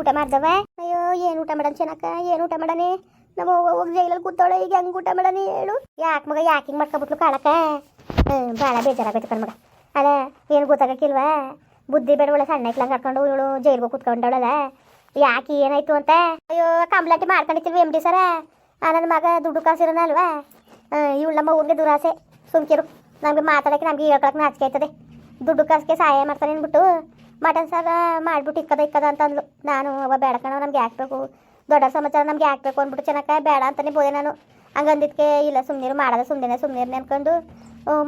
ಊಟ ಮಾಡ್ದವ? ಅಯ್ಯೋ, ಏನು ಊಟ ಮಾಡನ್ ಚೆನ್ನಕ್ಕ? ಏನು ಊಟ ಮಾಡನೆ? ನಮ್ಮ ಹೋಗಿ ಜೈಲಲ್ಲಿ ಕೂತವಳೆ, ಈಗ ಹೆಂಗೆ ಊಟ ಮಾಡನೆ ಹೇಳು? ಯಾಕೆ ಮಗ, ಯಾಕೆ ಹಿಂಗೆ ಮಾಡ್ಕೊಬಿಟ್ಲು ಕಾಳಕ್ಕ? ಹ್ಞೂ ಭಾಳ ಬೇಜಾರಾಗೈತೆ ಕಣ್ಮಗ ಅಲ್ಲ, ಏನು ಗೊತ್ತಾಗಕ್ಕಿಲ್ವಾ? ಬುದ್ಧಿ ಬೇಡ ಒಳ್ಳೆ ಸಣ್ಣ ಇಕ್ಲಂಗೆ ಕರ್ಕೊಂಡು ಇವಳು ಜೈಲ್ಗೆ ಕೂತ್ಕೊಂಡವಳಲ್ಲ. ಯಾಕೆ ಏನಾಯ್ತು ಅಂತ? ಅಯ್ಯೋ ಕಂಪ್ಲೇಂಟ್ ಮಾಡ್ಕೊಂಡಿರ್ತೀವಿ ಎಂ ಡಿ ಸರ. ಆ ನನ್ನ ಮಗ ದುಡ್ಡು ಕಾಸಿರೋನ ಅಲ್ವಾ? ಇವಳು ನಮ್ಮ ಊರಿಗೆ ದುರಾಸೆ. ಸುಮ್ಕಿರು. ನಮಗೆ ಮಾತಾಡೋಕ್ಕೆ ನಮಗೆ ಹೇಳ್ಕೊಳಕ್ಕೆ ನಾಚಿಕೆ ಆಯ್ತದೆ. ದುಡ್ಡು ಕಾಸಿಗೆ ಸಹಾಯ ಮಾಡ್ತಾನೆ ಅಂದ್ಬಿಟ್ಟು. ಮಟನ್ ಸಾರ ಮಾಡ್ಬಿಟ್ಟು ಇಕ್ಕದ ಇಕ್ಕದ ಅಂತ ಅಂದ್ಲು ನಾನು ಅವ ಬೇಡ ಕಣವ ನಮ್ಗೆ ಹಾಕ್ಬೇಕು ದೊಡ್ಡ ಸಮಾಚಾರ, ನಮ್ಗೆ ಬೇಕು ಅಂದ್ಬಿಟ್ಟು ಚೆನ್ನಾಗ ಬೇಡ ಅಂತಾನೆ ಬೋದೆ ನಾನು. ಹಂಗಂದಿದ್ಕೆ, ಇಲ್ಲ ಸುಮ್ಮನೆ ಮಾಡದೆ ಸುಮ್ಮನೆ ಸುಮ್ಮನೆ ಅನ್ಕೊಂಡು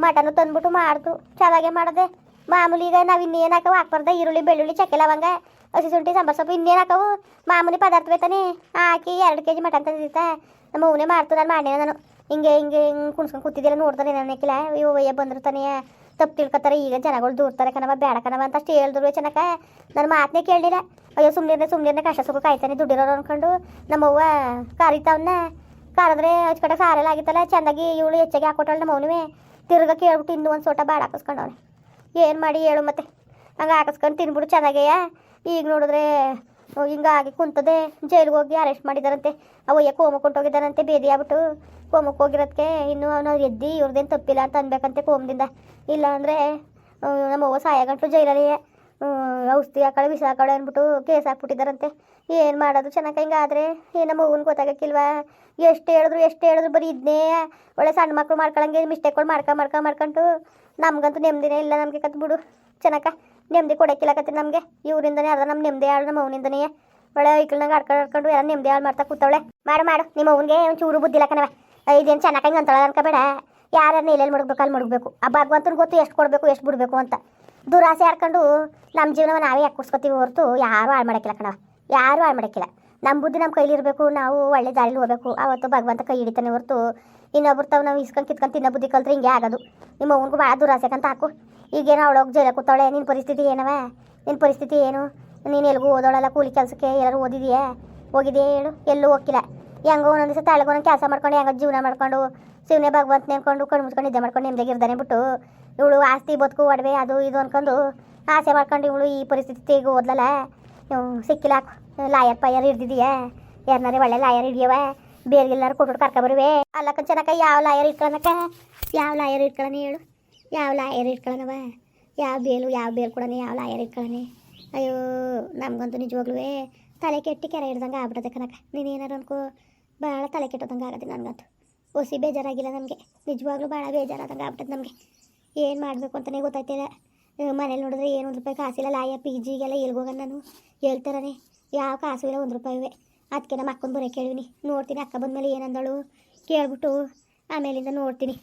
ಮಟನು ತಂದ್ಬಿಟ್ಟು ಮಾಡ್ದು. ಚೆನ್ನಾಗೆ ಮಾಡದೆ. ಮಾಮೂಲಿ ಈಗ ನಾವು ಇನ್ನೇನು ಹಾಕವು ಹಾಕ್ಬಾರ್ದೆ, ಈರುಳ್ಳಿ, ಬೆಳ್ಳುಳ್ಳಿ ಚಕ್ಕೆ ಲವಂಗ ಹಸಿ ಶುಂಠಿ, ಸಾಂಬಾರು ಸೊಪ್ಪು ಇನ್ನೇನು ಹಾಕವು ಮಾಮೂಲಿ ಪದಾರ್ಥ ಬೇತಾನೆ ಹಾಕಿ ಎರಡು ಕೆ ಜಿ ಮಟನ್ ತಂದಿದ್ದ ನಮ್ಮ ಅವನೇ ಮಾಡ್ತು, ನಾನು ಮಾಡಿನ ನಾನು. ಹಿಂಗೆ ಹಿಂಗೆ ಹಿಂಗೆ ಕುಣ್ಸ್ಕೊಂಡು ಕೂತಿದ್ದಿಲ್ಲ ನೋಡ್ತಾರೆ ನಾನು ಹಾಕಿಲ್ಲ ಇವು ಬಂದ್ರು ತಾನೇ. ತಪ್ಪು ತಿಳ್ಕೊತಾರೆ, ಈಗ ಜನಗಳು ದೂರ್ತಾರೆ ಕಣವ ಬೇಡ ಕಣವ ಅಂತ ಅಷ್ಟು ಹೇಳಿದ್ರು ಚೆನ್ನಕ ನನ್ನ ಮಾತನ್ನೇ ಕೇಳಲಿಲ್ಲ. ಅಯ್ಯೋ ಸುಮ್ಮನೆ ಸುಮ್ಮನೆ ಕಷ್ಟ ಸುಖ ಕಾಯ್ತಾನೆ ದುಡ್ಡಿರೋರು ಅನ್ಕೊಂಡು ನಮ್ಮವ್ವ ಕಾರಿತಾವನ್ನ ಕಾರಿದ್ರೆ ಹಚ್ಕಡೆ ಸಾರೆಲ್ಲ ಆಗಿತ್ತಲ್ಲ ಚೆನ್ನಾಗಿ ಇವಳು ಹೆಚ್ಚಾಗಿ ಹಾಕೊಟ್ಟಳು ನಮ್ಮ ತಿರ್ಗ ಕೇಳ್ಬಿಟ್ಟು ಇನ್ನೂ ಒಂದು ಸೋಟ ಬೇಡ ಹಾಕಿಸ್ಕೊಂಡವನೆ. ಏನು ಮಾಡಿ ಹೇಳು ಮತ್ತೆ. ಹಂಗೆ ಹಾಕಿಸ್ಕೊಂಡು ತಿನ್ಬಿಟ್ಟು ಚೆನ್ನಾಗೆಯ. ಈಗ ನೋಡಿದ್ರೆ ಹಿಂಗಾಗಿ ಕುಂತದೆ. ಜೈಲ್ಗೆ ಹೋಗಿ ಅರೆಸ್ಟ್ ಮಾಡಿದಾರಂತೆ. ಅವಯ್ಯ ಕೋಮಕ್ಕೆ ಹೋಗಿದ್ದಾರಂತೆ, ಬೇದಿ ಆಗ್ಬಿಟ್ಟು. ಕೋಮಕ್ಕೆ ಹೋಗಿರೋದಕ್ಕೆ ಇನ್ನು ಅವನು ಎದ್ದಿ ಇವ್ರದ್ದೇನು ತಪ್ಪಿಲ್ಲ ಅಂತ ಅನ್ಬೇಕಂತೆ ಕೋಮದಿಂದ. ಇಲ್ಲ ಅಂದರೆ ನಮ್ಮ ಅವ್ವ ಸಾಯ ಗಂಟು ಜೈಲಲ್ಲಿ ಔಷಧಿ ಹಾಕಳೆ, ವಿಷ ಹಾಕಳೆ ಅಂದ್ಬಿಟ್ಟು ಕೇಸ್ ಹಾಕ್ಬಿಟ್ಟಿದ್ದಾರಂತೆ ಏನು ಮಾಡೋದು ಚೆನ್ನಾಗಿ ಹಿಂಗಾದರೆ ಏನು ನಮ್ಮ ಅವ್ವನ ಗೊತ್ತಾಗಕ್ಕಿಲ್ವಾ? ಎಷ್ಟು ಹೇಳಿದ್ರು ಎಷ್ಟು ಹೇಳಿದ್ರು ಬರೀ ಇದನ್ನೇ ಒಳ್ಳೆ ಸಣ್ಣ ಮಕ್ಕಳು ಮಾಡ್ಕೊಳಂಗೆ ಮಿಸ್ಟೇಕ್ಗಳು ಮಾಡ್ಕೊ ಮಾಡ್ಕೊಂಡು ಮಾಡ್ಕೊಂಡು ನಮ್ಗಂತೂ ನೆಮ್ಮದಿನೇ ಇಲ್ಲ, ನಮಗೆ ಕತ್ಬಿಡು. ಚೆನ್ನಾಗ? ನೆಮ್ಮದಿ ಕೊಡಕ್ಕಿಲ್ಲಕತ್ತಿ ನಮಗೆ. ಇವರಿಂದನೇ ಅದ ನಮ್ಮ ನೆಮ್ಮದಿ ಹಾಳು ನಮ್ಮ ಅವನಿಂದನೇ. ಒಳ್ಳೆ ಐಕ್ಳನಾಗ ಆಡ್ಕೊಂಡು ಆಡ್ಕೊಂಡು ಎಲ್ಲ ನೆಮ್ಮದಿ ಹಾಳು ಮಾಡ್ತಾ ಕೂತವಳೆ. ಮಾಡು ಮಾಡು, ನಿಮ್ಮ ಅವನಿಗೆ ಒಂದು ಚೂರು ಬುದ್ಧಿ ಇಲ್ಲ ಕಣವ ಇದೇನು ಚೆನ್ನಾಗಿ ಅಂತಳ ಅನ್ಕೋಬೇಡ. ಯಾರನ್ನ ಎಲ್ಲೆಲ್ಲಿ ಮಡಗಬೇಕು ಅಲ್ಲಿ ಮಡಗಬೇಕು. ಆ ಭಗವಂತನ ಗೊತ್ತು ಎಷ್ಟು ಕೊಡಬೇಕು, ಎಷ್ಟು ಬಿಡಬೇಕು ಅಂತ. ದುರಾಸೆ ಆಡ್ಕೊಂಡು ನಮ್ಮ ಜೀವನವ ನಾವೇ ಯಾಕೆ ಹೊರತು ಯಾರೂ ಹಾಳು ಮಾಡೋಕ್ಕಿಲ್ಲ ಕಣವ ಯಾರೂ ಹಾಳು ಮಾಡೋಕ್ಕಿಲ್ಲ. ನಮ್ಮ ಬುದ್ಧಿ ನಮ್ಮ ಕೈಲಿರಬೇಕು ನಾವು ಒಳ್ಳೆ ದಾರಿಲಿ ಹೋಗಬೇಕು. ಅವತ್ತು ಭಗವಂತ ಕೈ ಹಿಡಿತಾನೆ ಹೊರತು ಇನ್ನೊಬ್ರು ತಾವು ನಾವು ಇಸ್ಕೊಂಡು ಕಿತ್ಕೊಂಡು ತಿನ್ನೋ ಬುದ್ಧಿ ಕಲ್ತ್ರೆ ಹಿಂಗೆ ಆಗೋದು. ನಿಮ್ಮ ಅವನಿಗೂ ಭಾಳ ದುರಾಸೆ ಅಂತ ಹಾಕು ಈಗೇನೋ ಅವಳೋಗಿ ಜೈಲ ಕೂತಾಳೆ. ನಿನ್ನ ಪರಿಸ್ಥಿತಿ ಏನವ? ನಿನ್ನ ಪರಿಸ್ಥಿತಿ ಏನು? ನೀನು ಎಲ್ಲಿಗೂ ಓದೋಳಲ್ಲ, ಕೂಲಿ ಕೆಲಸಕ್ಕೆ ಎಲ್ಲರೂ ಓದಿದೆಯಾ? ಹೋಗಿದೆಯಾ ಹೇಳು. ಎಲ್ಲೂ ಹೋಗಿಲ್ಲ ಹೆಂಗೋ ಒಂದೊಂದು ದಿವಸ ತಾಳ್ಗೊಂದು ಕೆಲಸ ಮಾಡ್ಕೊಂಡು, ಹೆಂಗೋ ಜೀವನ ಮಾಡ್ಕೊಂಡು, ಶಿವನೇ ಭಗವಂತ ನೆನ್ಕೊಂಡು ಕಣ್ಣು ಮುಚ್ಕೊಂಡು ನಿದ್ದೆ ಮಾಡ್ಕೊಂಡು ನೆಮ್ಮದಿಯಾಗಿರ್ದಾನೆ ಬಿಟ್ಟು, ಇವಳು ಆಸ್ತಿ, ಬದುಕು, ಒಡವೆ, ಅದು ಇದು ಅನ್ಕೊಂಡು ಆಸೆ ಮಾಡ್ಕೊಂಡು ಇವಳು ಈ ಪರಿಸ್ಥಿತಿ ಈಗ ಓದ್ಲಲ್ಲ? ಸಿಕ್ಕಿಲ್ಲ. ಲಾಯರ್ ಪಾಯರ್ ಹಿಡ್ದಿದೀಯಾ? ಯಾರನ್ನಾರೇ ಒಳ್ಳೆ ಲಾಯರ್ ಹಿಡಿಯವ ಬೇರೆ ಎಲ್ಲರೂ ಕೊಟ್ಟು ಕರ್ಕ ಬರುವೆ? ಅಲ್ಲಕ್ಕ ಚೆನ್ನಕ ಯಾವ ಲಾಯರ್ ಇಟ್ಕೊಳಕ್ಕ ಯಾವ ಲಾಯರ್ ಇಟ್ಕೊಳ್ಳೋಣ ಹೇಳು? ಯಾವ ಲಾಯರ್ ಇಟ್ಕೊಳ್ಳೋಣವ ಯಾವ ಬೇಲು, ಯಾವ ಬೇಲ್ ಕೊಡೋಣ ಯಾವ ಲಾಯರ್ ಇಟ್ಕೊಳ್ಳೋಣ ಅಯ್ಯೋ, ನಮಗಂತೂ ನಿಜವಾಗ್ಲೂ ತಲೆ ಕೆಟ್ಟಿ ಕೆರೆ ಹಿಡ್ದಂಗೆ ಆಗ್ಬಿಟ್ಟದೆ ಕನಕ ನೀನು ಏನಾರು ಅನ್ಕೋ ಭಾಳ ತಲೆ ಕೆಟ್ಟೋದಂಗೆ ಆಗತ್ತೆ ನನಗಂತೂ. ಒಸಿ ಬೇಜಾರಾಗಿಲ್ಲ ನಮಗೆ. ನಿಜವಾಗ್ಲೂ ಭಾಳ ಬೇಜಾರಾದಂಗೆ ಆಗ್ಬಿಟ್ಟದೆ ನಮಗೆ. ಏನು ಮಾಡಬೇಕು ಅಂತಲೇ ಗೊತ್ತಾಯ್ತಿಲ್ಲ ಮನೇಲಿ ನೋಡಿದ್ರೆ ಏನು ಒಂದು ರೂಪಾಯಿ ಕಾಸಿಲ್ಲ. ಲಾಯ ಪಿ ಜಿಗೆಲ್ಲ ಎಲ್ಗೋಗಣ ನಾನು? ಹೇಳ್ತಾರನೆ. ಯಾವ ಕಾಸು ಇಲ್ಲ ಒಂದು ರೂಪಾಯಿ ಅದಕ್ಕೆ ನಮ್ಮ ಅಕ್ಕನ ಬರೋ ಕೇಳಿವಿನಿ. ನೋಡ್ತೀನಿ, ಅಕ್ಕ ಬಂದಮೇಲೆ ಏನಂದಳು? ಕೇಳ್ಬಿಟ್ಟು ಆಮೇಲಿಂದ ನೋಡ್ತೀನಿ.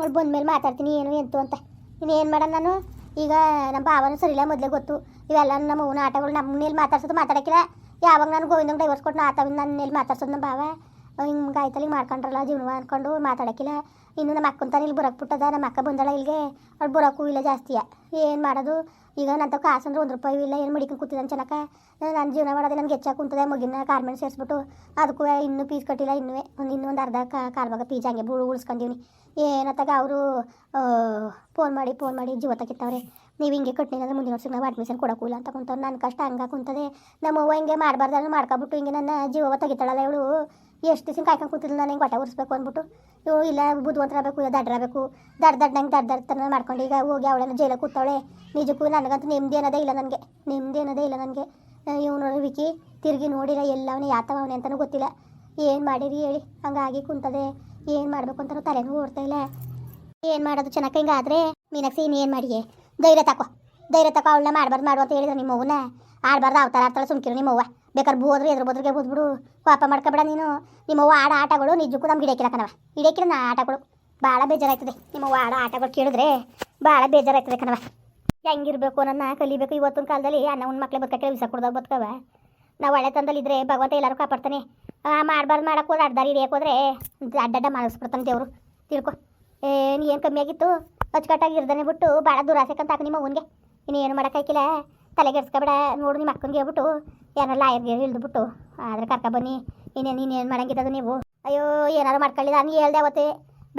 ಅವ್ಳು ಬಂದ್ಮೇಲೆ ಮಾತಾಡ್ತೀನಿ, ಏನು, ಎಂತು ಅಂತ. ಇನ್ನೇನು ಮಾಡೋಣ ನಾನು? ಈಗ ನಮ್ಮ ಭಾವನೂ ಸರಿಲ್ಲ ಮೊದಲೇ ಗೊತ್ತು. ಇವೆಲ್ಲ ನಮ್ಮ ಅವನ ಆಟಗಳು ನಮ್ಮ ಮೇಲೆ ಮಾತಾಡ್ಸೋದು ಮಾತಾಡೋಕ್ಕಿಲ್ಲ. ಯಾವಾಗ ನಾನು ಗೋವಿಂದಂಗೆ ಡೈವರ್ಸ್ ಕೊಟ್ಟು ಆತವಿಂದ ನನ್ನ ಮೇಲೆ ಮಾತಾಡ್ಸೋದು ನಮ್ಮ ಭಾವ. ಹಿಂಗೆ ಆಯ್ತಲ್ಲ ಹಿಂಗೆ ಮಾಡ್ಕೊಂಡ್ರಲ್ಲ ಜೀವನ ಅನ್ಕೊಂಡು ಮಾತಾಡೋಕ್ಕಿಲ್ಲ ಇನ್ನು ನಮ್ಮ ಅಕ್ಕನ ತಾನೇ ಇಲ್ಲಿ ಬರೋಕ್ಕೆ ಬಿಟ್ಟದ ನಮ್ಮ ಅಕ್ಕ ಬಂದಳ ಇಲ್ಲಿಗೆ. ಅವ್ಳು ಬರೋಕ್ಕೂ ಇಲ್ಲ ಜಾಸ್ತಿಯ ಏನು ಮಾಡೋದು? ಈಗ ನನ್ನ ಕಾಸು ಅಂದ್ರೆ ಒಂದು ರೂಪಾಯಿ ಇಲ್ಲ, ಏನು ಮಡಿಕೊಂಡು ಕೂತಿದ್ದಾನೆ ಚೆನ್ನಕ ನಾನು ಜೀವನ ಮಾಡೋದೆ ನನಗೆ ಹೆಚ್ಚಾಗಿ ಕುಂತದೆ, ಮಗಿನ ಕಾರ್ಮೆಂಟ್ ಸೇರಿಸ್ಬಿಟ್ಟು ಅದಕ್ಕೂ ಇನ್ನೂ ಪೀಸ್ ಕಟ್ಟಿಲ್ಲ ಇನ್ನೂ ಒಂದು ಇನ್ನೂ ಒಂದು ಅರ್ಧ ಕಾಲ್ ಭಾಗ ಫೀಸ್ ಹಂಗೆ ಬುಳು ಉಳಿಸ್ಕೊಂಡಿವ್ನಿ. ಏನತ್ತಾಗ ಅವರು ಫೋನ್ ಮಾಡಿ ಫೋನ್ ಮಾಡಿ ಜೀವ ತಗಿತ್ತವ್ರೆ ನೀವು ಹಿಂಗೆ ಕಟ್ಟಿನ ಅಂದ್ರೆ ಮುಂದಿನ ವರ್ಷಕ್ಕೆ ನಾವು ಅಡ್ಮಿಷನ್ ಕೊಡೋಕ್ಕೂ ಇಲ್ಲ ಅಂತ ಕುಂತವ್ರು. ನನ್ನ ಕಷ್ಟ ಹಂಗೆ ಕುಂತದೆ. ನಮ್ಮ ಅವ್ವ ಹಿಂಗೆ ಮಾಡಬಾರ್ದು ಮಾಡ್ಕೊಬಿಟ್ಟು ಹಿಂಗೆ ನನ್ನ ಜೀವ ತೆಗಿತಾಳಲ್ಲ ಇವಳು. ಎಷ್ಟು ದಿವಸ ಕಾಯ್ಕೊಂಡು ಕೂತಿದ್ಲು ನಾನು ಹಿಂಗೆ ಹೊಟ್ಟೆ ಉರಿಸ್ಬೇಕು ಅಂದ್ಬಿಟ್ಟು. ಇವು ಇಲ್ಲ ಬುದ್ಧಿವಂತರಬೇಕು ಇಲ್ಲ ದಡ್ಡರಬೇಕು ದಡ್ ದಡ್ಡಂಗೆ ದಡ್ಡ ದಡ್ತನ ಮಾಡ್ಕೊಂಡು ಈಗ ಹೋಗಿ ಅವಳನ್ನ ಜೈಲ ಕೂತವಳೆ. ನಿಜಕ್ಕೂ ನನಗಂತೂ ನೆಮ್ಮದಿ ಅನ್ನೋದೇ ಇಲ್ಲ ನನಗೆ. ನೆಮ್ಮದಿ ಅನ್ನೋದೇ ಇಲ್ಲ ನನಗೆ. ಇವನು ವಿಕಿ, ತಿರುಗಿ ನೋಡಿಲ್ಲ ಎಲ್ಲವನೇ ಯಾತವನೇ ಅಂತಲೂ ಗೊತ್ತಿಲ್ಲ. ಏನು ಮಾಡಿರಿ ಹೇಳಿ, ಹಂಗಾಗಿ ಕುಂತದೆ. ಏನು ಮಾಡಬೇಕು ಅಂತಲೂ ತಲೆನೂ ಓಡ್ತಾ ಇಲ್ಲ. ಏನು ಮಾಡೋದು ಚೆನ್ನಾಗಿ ಹಿಂಗಾದರೆ ಮೀನಾಕ್ಷಿ ಏನು ಮಾಡಿಯೇ? ಧೈರ್ಯ ತಕೋ. ಧೈರ್ಯ ತಕೋ, ಅವಳನ್ನ ಮಾಡಬಾರ್ದು ಮಾಡು ಅಂತ ಹೇಳಿದ್ರೆ ನಿಮ್ಮ ಅವ್ವನ ಆಡ್ಬಾರ್ದು ಅವತಾರ ಆಡ್ತಾಳೆ ಸುಮ್ಕಿರು ನಿಮ್ಮ ಅವ್ವ ಬೇಕಾದ್ರೆ ಬೋದ್ರೆ ಎದುರು ಬೋದ್ರಿಗೆ ಬೋದ್ಬಿಡು ಪಾಪ ಮಾಡ್ಕೊಬೇಡ ನೀನು. ನಿಮ್ಮವ್ವ ಆಡ ಆಟಗಳು ನಿಜಕ್ಕೂ ನಮ್ಗೆ ಹಿಡಿಯಕ್ಕಿಲ್ಲ ಕಣವ ನಾ ಆಟಗಳು. ಭಾಳ ಬೇಜಾರಾಯ್ತದೆ. ನಿಮ್ಮವ್ವ ಆಡ ಆಟಗಳು ಕೇಳಿದ್ರೆ ಭಾಳ ಬೇಜಾರಾಯ್ತದೆ ಕಣವ ಹೆಂಗಿರ್ಬೇಕು, ನನ್ನ ಕಲಿಬೇಕು. ಇವತ್ತಿನ ಕಾಲದಲ್ಲಿ ಅನ್ನ ಒಂದು ಮಕ್ಳು ಬದುಕಕ್ಕೆ ವಿಸ ಕೊಡ್ದಾಗ ಬದುಕವ ನಾವು ಒಳ್ಳೆ ತಂದಲ್ಲಿದ್ರೆ ಭಗವಂತ ಎಲ್ಲರೂ ಕಾಪಾಡ್ತಾನೆ. ಮಾಡಬಾರ್ದು ಮಾಡಕ್ಕೆ ಹೋದ್ರೆ ಅಡ್ಡಾರಿ ಹಿಡಿಯಕ್ಕೆ ಹೋದ್ರೆ ಅಡ್ಡಡ್ಡ ಮಾಡಿಸ್ಬಿಡ್ತಾನೆ ದೇವರು. ತಿಳ್ಕೊ. ಏನು ಏನು ಕಮ್ಮಿ ಆಗಿತ್ತು? ಅಚ್ಚುಕಟ್ಟಾಗಿ ಇರ್ದಾನೆ ಬಿಟ್ಟು ಭಾಳ ದೂರ ದುರಾಸೆಕಂತ ಹಾಕಿ ನಿಮ್ಮ ಅವನಿಗೆ ಇನ್ನೇನು ಮಾಡೋಕ್ಕಾಗಿಲ್ಲ ತಲೆಗೆಡ್ಸ್ಕೊಬೇಡ ನೋಡು ನಿಮ್ಮ ಅಕ್ಕನಿಗೆ ಹೇಳ್ಬಿಟ್ಟು ಯಾರೋ ಲಾಯರ್ಗೆ ಬಿಟ್ಟು ಆದ್ರೆ ಕರ್ಕ ಬನ್ನಿ. ಇನ್ನೇನು ಇನ್ನೇನು ಮಾಡಂಗಿರೋದು ನೀವು? ಅಯ್ಯೋ, ಏನಾರು ಮಾಡ್ಕೊಳ್ಳಿ ನಾನು ಹೇಳ್ದೆ ಅವತ್ತೇ,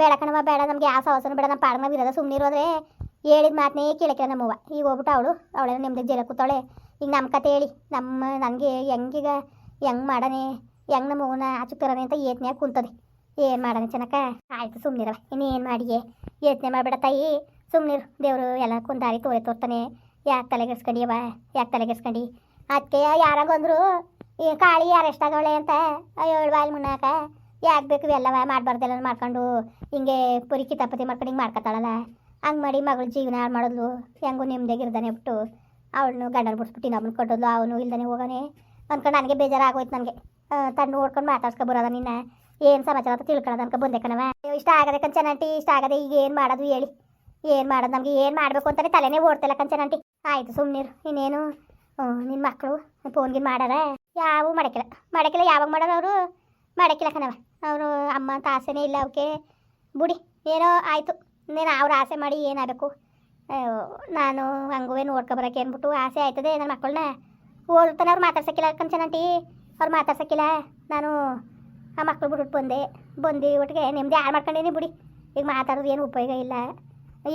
ಬೇಡ ಕಣವ ಬೇಡ. ನಮಗೆ ಯಾವ ಸವಸನ ಬೇಡ. ನಮ್ಮ ಪಾಡನ ಇರೋದ ಸುಮ್ಮನೆ ಇರೋದ್ರೆ ಹೇಳಿದ ಮಾತನೇ ಕೇಳಕ್ಕೆ ನಮ್ಮವ್ವ. ಈಗ ಹೋಗ್ಬಿಟ್ಟು ಅವಳು ಅವಳೆ ನಿಮ್ದು ಜೈಲ ಕೂತಾಳೆ. ಈಗ ನಮ್ಮ ಕತೆ ಹೇಳಿ. ನಮ್ಮ ನನಗೆ ಹೆಂಗೀಗ ಹೆಂಗೆ ಮಾಡನೆ, ಹೆಂಗೆ ನಮ್ಮ ಮಗನ ಆಚುಕರನೆ ಅಂತ ಏತ್ನ್ಯಾಗ ಕುಂತದೆ. ಏನು ಮಾಡನೆ ಚೆನ್ನಕ್ಕ? ಆಯಿತು ಸುಮ್ಮನಿರವ ಇನ್ನೇನು ಮಾಡಿಯೇ? ಯೋಚನೆ ಮಾಡಬೇಡ ತಾಯಿ. ಸುಮ್ಮನಿರು ದೇವರು ಎಲ್ಲ ಕುಂದಾರಿ ತೋರೆ ತೋರ್ತಾನೆ. ಯಾಕೆ ತಲೆಗೆಡ್ಸ್ಕೊಂಡಿಯವ ಯಾಕೆ ತಲೆಗೆಡ್ಸ್ಕೊಂಡು? ಅದಕ್ಕೆ ಯಾರಾಗ ಬಂದರು ಈ ಕಾಳಿ ಯಾರು ಎಷ್ಟಾಗವಳೆ ಅಂತ, ಅಯ್ಯೋ ಬಾಯಿ ಮುನ್ನಾಕ, ಯಾಕೆ ಬೇಕು ಎಲ್ಲವ ಮಾಡಬಾರ್ದೆಲ್ಲ ಮಾಡ್ಕೊಂಡು, ಹಿಂಗೆ ಪುರಿ ಕಿತಾಪತಿ ಮಾಡ್ಕೊಂಡು ಹಿಂಗೆ ಮಾಡ್ಕೊತಾಳಲ್ಲ ಹಂಗೆ ಮಾಡಿ ಮಗಳ ಜೀವನ ಹಾಳು ಮಾಡೋದು ಹೆಂಗೂ ನೆಮ್ಮದಿಯಾಗಿರ್ದಾನೆ ಬಿಟ್ಟು, ಅವಳನ್ನು ಗಂಡನ ಬಿಡ್ಸ್ಬಿಟ್ಟು ಇನ್ನೊಬ್ಬನ ಕೊಟ್ಟದ್ಲು. ಅವನು ಇಲ್ದಾನೆ ಹೋಗೋನೆ ಅಂದ್ಕೊಂಡು ನನಗೆ ಬೇಜಾರಾಗೋಯ್ತು ನನಗೆ. ತಣ್ಣು ಓಡ್ಕೊಂಡು ಮಾತಾಡ್ಸ್ಕೊ ಬರೋದ ನಿನ್ನ. ಏನು ಸಮಾಚಾರ ಅಂತ ತಿಳ್ಕೊಳದ ಅನ್ಕೊ ಬಂದೆ ಕಣವ ಇಷ್ಟ ಆಗದೆ ಕಂಚನಂಟಿ ಇಷ್ಟ ಆಗದೆ ಈಗ ಏನು ಮಾಡೋದು ಹೇಳಿ. ಏನು ಮಾಡೋದು ನಮಗೆ, ಏನು ಮಾಡಬೇಕು ಅಂತಲೇ ತಲೆನೇ ಓಡ್ತಿಲ್ಲ ಕಂಚನಂಟಿ ಆಯಿತು ಸುಮ್ಮನಿರು ಇನ್ನೇನು? ನಿನ್ನ ಮಕ್ಕಳು ಫೋನ್ಗಿನ್ ಮಾಡಾರ? ಯಾವೂ ಮಾಡಕ್ಕಿಲ್ಲ ಮಾಡಕ್ಕಿಲ್ಲ ಯಾವಾಗ ಮಾಡಾರ ಅವರು? ಮಾಡಕ್ಕಿಲ್ಲ ಕಣವ ಅವರು ಅಮ್ಮ ಅಂತ ಆಸೆನೇ ಇಲ್ಲ ಅವಕ್ಕೆ ಬುಡಿ, ಏನೋ ಆಯಿತು. ನೀನು ಅವ್ರ ಆಸೆ ಮಾಡಿ ಏನಾಗಬೇಕು? ನಾನು ಹಂಗೂ ನೋಡ್ಕೊ ಬರಕ್ಕೆ ಅಂದ್ಬಿಟ್ಟು ಆಸೆ ಆಯ್ತದೆ ನನ್ನ ಮಕ್ಕಳನ್ನ ಓದ್ತಾನೆ ಅವ್ರು ಮಾತಾಡ್ಸಕ್ಕಿಲ್ಲ ಕಂಚನಂಟಿ ಅವ್ರು ಮಾತಾಡ್ಸಕ್ಕಿಲ್ಲ ನಾನು ಆ ಮಕ್ಳು ಬಿಟ್ಬಿಟ್ಟು ಬಂದೆ. ಬಂದು ಒಟ್ಟಿಗೆ ನೆಮ್ಮದಿ ಹಾಳು ಮಾಡ್ಕೊಂಡೇನಿ ಬಿಡಿ. ಈಗ ಮಾತಾಡೋದು ಏನು ಉಪಯೋಗ ಇಲ್ಲ.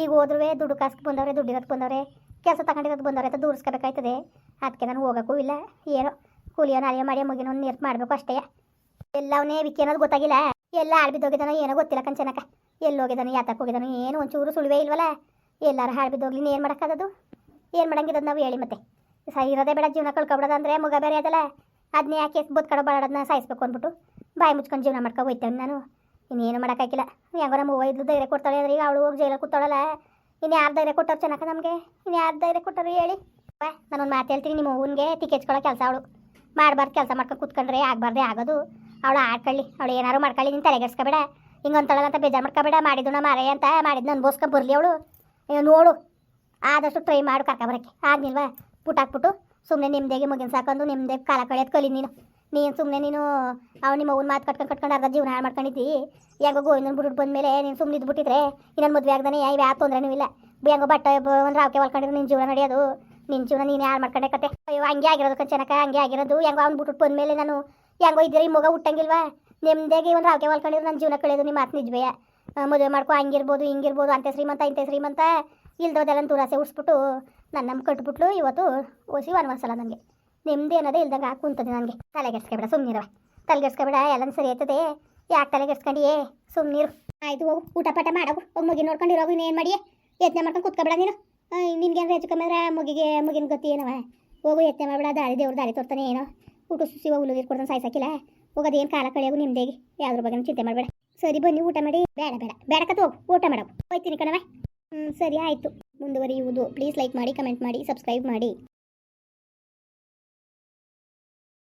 ಈಗ ಹೋದ್ರೂ ದುಡ್ಡು ಕಾಸು ಬಂದವ್ರೆ ದುಡ್ಡಿರೋದು ಬಂದವ್ರೆ. ಕೆಲಸ ತಗೊಂಡಿರೋದು ಬಂದವ್ರ ಅಂತ ದೂರಿಸ್ಕೋಬೇಕಾಯ್ತದೆ. ಅದಕ್ಕೆ ನಾನು ಹೋಗೋಕ್ಕೂ ಇಲ್ಲ. ಏನೋ ಕೂಲಿಯೋ ನಾಳೆಯೋ ಮಾಡಿ ಮಗಿನೋ ನೀರು ಮಾಡಬೇಕು ಅಷ್ಟೇ. ಎಲ್ಲವನ್ನೇ ವಿಕ್ಕಿ ಅನ್ನೋದು ಗೊತ್ತಾಗಿಲ್ಲ. ಎಲ್ಲ ಆಡ್ಬಿದ್ದೋಗಿದ್ದಾನೋ ಏನೋ ಗೊತ್ತಿಲ್ಲ ಕಂಚನಕ ಎಲ್ಲಿ ಹೋಗಿದ್ದಾನೆ ಯಾತಕ್ಕೆ ಹೋಗಿದ್ದಾನೋ, ಏನು ಒಂಚೂರು ಸುಳಿವೇ ಇಲ್ವಲ್ಲ. ಎಲ್ಲಾರು ಹಾಡ್ಬಿದ್ದೋಗ್ಲಿ ಏನು ಮಾಡೋಕ್ಕಾಗದು ಏನು ಮಾಡಂಗಿರೋದು ನಾವು ಹೇಳಿ ಮತ್ತೆ. ಸರಿ, ಇರೋದೇ ಬೇಡ, ಜೀವನ ಕಳ್ಕೊಬಿಡೋದು ಅಂದರೆ ಮುಗ ಬೇರೆ ಅದಲ್ಲ. ಅದನ್ನೇ ಯಾಕೆ ಬದುಕಡೋ ಬಾಡೋದನ್ನ ಸಾಯಿಸ್ಬೇಕು ಅಂದ್ಬಿಟ್ಟು ಬಾಯಿ ಮುಚ್ಕೊಂಡು ಜೀವನ ಮಾಡ್ಕೊ ಹೋಯ್ತೇನೆ ನಾನು. ಇನ್ನೇನು ಮಾಡೋಕ್ಕಾಗಿಲ್ಲ. ಹೆಂಗೋ ನಮ್ಮ ಇದ್ದು ಧೈರ್ಯ ಕೊಡ್ತಾಳೆ ಅಂದ್ರೆ ಈಗ ಅವಳು ಹೋಗಿ ಜೈಲ ಕೂತಾಳಲ್ಲ. ಇನ್ನು ಯಾರು ಧೈರ್ಯ ಕೊಟ್ಟರು ಚೆನ್ನಾಗ ನಮಗೆ? ಇನ್ನು ಯಾರು ಧೈರ್ಯ ಕೊಟ್ಟರು ಹೇಳಿ? ನಾನೊಂದು ಮಾತು ಹೇಳ್ತೀನಿ, ನಿಮ್ಮ ಹೂವಿಗೆ ತಿಕ್ಕೆಚ್ಕೊಳ್ಳೋ ಕೆಲಸ ಅವಳು. ಮಾಡಬಾರ್ದು ಕೆಲಸ ಮಾಡ್ಕೊಂಡು ಕೂತ್ಕೊಂಡ್ರೆ ಆಗಬಾರ್ದೆ ಆಗೋದು. ಅವಳು ಆಡ್ಕೊಳ್ಳಿ, ಅವಳು ಏನಾರು ಮಾಡ್ಕೊಳ್ಳಿ, ನೀನು ತಲೆಗೆಡ್ಸ್ಕೊಬೇಡ ಹಿಂಗೆ ಅಂತಳಲ್ಲ ಅಂತ ಬೇಜಾರು ಮಾಡ್ಕೊಬೇಡ. ಮಾಡಿದ್ದು ನಾ ಮಾರೇ ಅಂತ, ಮಾಡಿದ್ದು ಅನ್ಬೋಸ್ಕೊ ಬರಲಿ ಅವಳು. ನೋಡು, ಆದಷ್ಟು ಟ್ರೈ ಮಾಡು ಕರ್ಕೊಬರಕ್ಕೆ. ಆಗ್ನಿಲ್ವಾ ಪುಟ್ಟಾಕ್ಬಿಟ್ಟು ಸುಮ್ಮನೆ ನಿಮ್ಮದೇಗೆ ಮುಗಿನ ಸಾಕೊಂಡು ನಿಮ್ದೇ ಕಾಲ ಕಳೆಯೋದು ಕಲಿ ನೀನು. ನೀನು ಸುಮ್ಮನೆ ನೀನು, ಅವ್ನು ನಿಮ್ಮ ಅವ್ನ ಮಾತು ಕಟ್ಕೊಂಡು ಕಟ್ಕೊಂಡು ಅರ್ಧ ಜೀವನ ಹಾಳು ಮಾಡ್ಕೊಂಡಿದ್ದಿ. ಹೆಂಗೋ ಗೋವಿಂದನ ಬಿಟ್ಟು ಬಂದಮೇಲೆ ನೀನು ಸುಮ್ಮನೆ ಇದ್ಬಿಟ್ಟಿದ್ರೆ ಇನ್ನೊಂದು ಮದುವೆ ಆಗ್ದಾನೆ ಯಾವ ಯಾವ ತೊಂದರೆನೂ ಇಲ್ಲ. ಹೆಂಗೋ ಬಟ್ಟೆ ಒಂದು ರಾವಕೆ ಹೊಲ್ಕೊಂಡಿದ್ರೆ ನಿನ್ನ ಜೀವನ ನಡೆಯೋದು. ನಿನ್ನ ಜೀವನ ನೀನು ಹಾಳು ಮಾಡ್ಕೊಂಡೆ ಕತೆ ಅಯ್ಯೋ, ಹಂಗೆ ಆಗಿರೋದು ಕಂಚನಕ ಹಂಗೆ ಆಗಿರೋದು. ಹೆಂಗೋ ಅವ್ನು ಬಿಟ್ಬಿಟ್ಟು ಬಂದಮೇಲೆ ನಾನು ಹೆಂಗೋ ಇದ್ದೀರ, ಮಗ ಹುಟ್ಟಂಗಿಲ್ವಾ? ನೆಮ್ಮದಿಯಾಗಿ ಒಂದು ರಾವಕೆ ಹೊಲ್ಕೊಂಡಿದ್ರೆ ನನ್ನ ಜೀವನ ಕಳೆಯೋದು ನಿಮ್ಮ ಮಾತು ನಿಜವೇ. ಮದುವೆ ಮಾಡ್ಕೊ, ಹಂಗಿರ್ಬೋದು, ಹಿಂಗಿರ್ಬೋದು, ಅಂತೆ ಶ್ರೀಮಂತ, ಇಂತೆ ಶ್ರೀಮಂತ. ಇಲ್ದೋದೆಲ್ಲ ತುರಾಸೆ ಉಡ್ಸ್ಬಿಟ್ಟು ನನ್ನ ನಮ್ಮ ಕಟ್ಬಿಟ್ಲು ಇವತ್ತು ಓಸಿ ವನವಾಸಲ್ಲ ನನಗೆ. ನೆಮ್ಮದಿ ಅನ್ನೋದೇ ಇಲ್ದಂಗೆ ಹಾಕು ಕುಂತದೆ ನನಗೆ. ತಲೆಗೆಡ್ಸ್ಕೊಬೇಡ ಸುಮ್ಮನಿರವ ತಲೆಗೆಡ್ಸ್ಕೊಬೇಡ ಎಲ್ಲ ಸರಿ ಆಯ್ತದೆ. ಯಾಕೆ ತಲೆಗೆಡ್ಸ್ಕೊಂಡಿಯೇ? ಸುಮ್ಮನಿರು ಆಯ್ತು ಹೋಗು, ಊಟ ಪಾಠ ಮಾಡವು ಒಬ್ಬ ಮುಗಿ ನೋಡ್ಕೊಂಡಿರೋಗು ಇನ್ನೇನು ಮಾಡಿಯೇ? ಯತ್ನೆ ಮಾಡ್ಕೊಂಡು ಕುತ್ಕೊಬೇಡ ನೀನು. ನಿನ್ಗೇನು ಹೆಚ್ಚು ಕಮ್ಮಿ ಅಂದ್ರೆ ಮುಗಿಗೆ, ಮುಗಿನ ಗತಿ ಏನವ? ಹೋಗು, ಯತ್ನೆ ಮಾಡಬೇಡ, ದಾರಿ ದೇವ್ರ ದಾರಿ ತೋರ್ತಾನೆ ಏನೋ. ಊಟ ಸುಸಿ ಹೋಗಿ ಕೊಡ್ತಾನೆ ಹೋಗೋದು ಹೋಗೋದೇನು ಕಾಲ ಕಳೆಯೋಗು ನಿಮ್ದೇಗಿ. ಯಾವ್ದ್ರ ಬಗ್ಗೆ ಚಿಂತೆ ಮಾಡಬೇಡ. ಸರಿ ಬನ್ನಿ, ಊಟ ಮಾಡಿ. ಬೇಡ ಬೇಡ. ಬೇಡ ಕತ್ತು ಹೋಗು, ಊಟ ಮಾಡೋ ಹೋಯ್ತೀನಿ ಕಣವ ಹ್ಞೂ ಸರಿ ಆಯಿತು. ಮುಂದುವರಿಯುವುದು. ಪ್ಲೀಸ್ ಲೈಕ್ ಮಾಡಿ, ಕಮೆಂಟ್ ಮಾಡಿ, ಸಬ್ಸ್ಕ್ರೈಬ್ ಮಾಡಿ.